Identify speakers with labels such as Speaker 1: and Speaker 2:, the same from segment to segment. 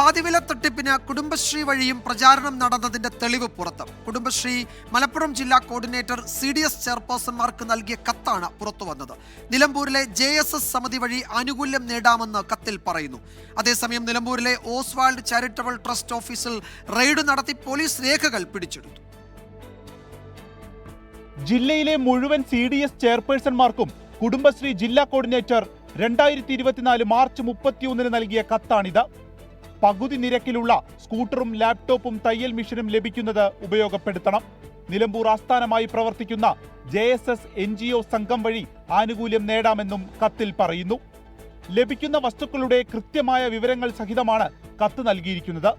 Speaker 1: പാതിവില തട്ടിപ്പിന് കുടുംബശ്രീ വഴിയും പ്രചാരണം നടന്നതിന്റെ തെളിവ് പുറത്ത്. കുടുംബശ്രീ മലപ്പുറം ജില്ലാ കോർഡിനേറ്റർ സി ഡി എസ് ചെയർപേഴ്സൺമാർക്ക് നൽകിയ കത്താണ് പുറത്തു വന്നത്. നിലമ്പൂരിലെ ജെ എസ് എസ് സമിതി വഴി ആനുകൂല്യം നേടാമെന്ന് കത്തിൽ പറയുന്നു. അതേസമയം നിലമ്പൂരിലെ ഓസ്വാൾഡ് ചാരിറ്റബിൾ ട്രസ്റ്റ് ഓഫീസിൽ റെയ്ഡ് നടത്തി പോലീസ് രേഖകൾ പിടിച്ചെടുത്തു.
Speaker 2: ജില്ലയിലെ മുഴുവൻ സി ഡി എസ് ചെയർപേഴ്സൺമാർക്കും കുടുംബശ്രീ ജില്ലാ കോർഡിനേറ്റർ രണ്ടായിരത്തി ഇരുപത്തിനാല് മാർച്ച് മുപ്പത്തിയൊന്നിന് നൽകിയ കത്താണിത്. പകുതി നിരക്കിലുള്ള സ്കൂട്ടറും ലാപ്ടോപ്പും തയ്യൽ മെഷീനും ലഭിക്കുന്നത് ഉപയോഗപ്പെടുത്തണം. നിലമ്പൂർ ആസ്ഥാനമായി പ്രവർത്തിക്കുന്ന J S S N G O സംഘം വഴി ആനുകൂല്യം നേടാമെന്നും കത്തിൽ പറയുന്നു. ലഭിക്കുന്ന വസ്തുക്കളുടെ കൃത്യമായ വിവരങ്ങൾ സഹിതമാണ് കത്ത് നൽകിയിരിക്കുന്നത്.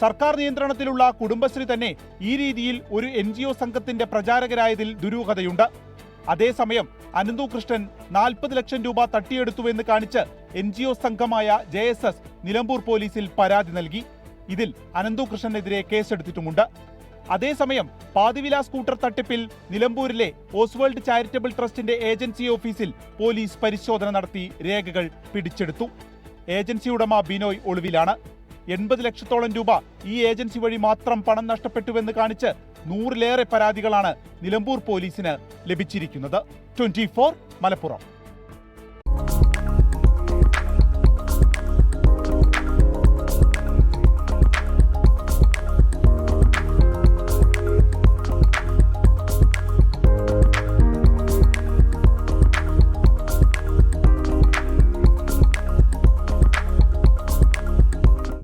Speaker 2: സർക്കാർ നിയന്ത്രണത്തിലുള്ള കുടുംബശ്രീ തന്നെ ഈ രീതിയിൽ ഒരു എൻ സംഘത്തിന്റെ പ്രചാരകരായതിൽ ദുരൂഹതയുണ്ട്. അതേസമയം അനന്തു കൃഷ്ണൻ നാൽപ്പത് ലക്ഷം രൂപ തട്ടിയെടുത്തുവെന്ന് കാണിച്ച് എൻ ജി ഒ സംഘമായ ജെ എസ് എസ് നിലമ്പൂർ പോലീസിൽ പരാതി നൽകി. ഇതിൽ അനന്തു കൃഷ്ണനെതിരെ കേസെടുത്തിട്ടുമുണ്ട്. അതേസമയം പാതിവില സ്കൂട്ടർ തട്ടിപ്പിൽ നിലമ്പൂരിലെ ഓസ്വേൾഡ് ചാരിറ്റബിൾ ട്രസ്റ്റിന്റെ ഏജൻസി ഓഫീസിൽ പോലീസ് പരിശോധന നടത്തി രേഖകൾ പിടിച്ചെടുത്തു. ഏജൻസി ഉടമ ബിനോയ് ഒളിവിലാണ്. എൺപത് ലക്ഷത്തോളം രൂപ ഈ ഏജൻസി വഴി മാത്രം പണം നഷ്ടപ്പെട്ടുവെന്ന് കാണിച്ച് നൂറിലേറെ പരാതികളാണ് നിലമ്പൂർ പോലീസിന് ലഭിച്ചിരിക്കുന്നത്. ട്വന്റി മലപ്പുറം.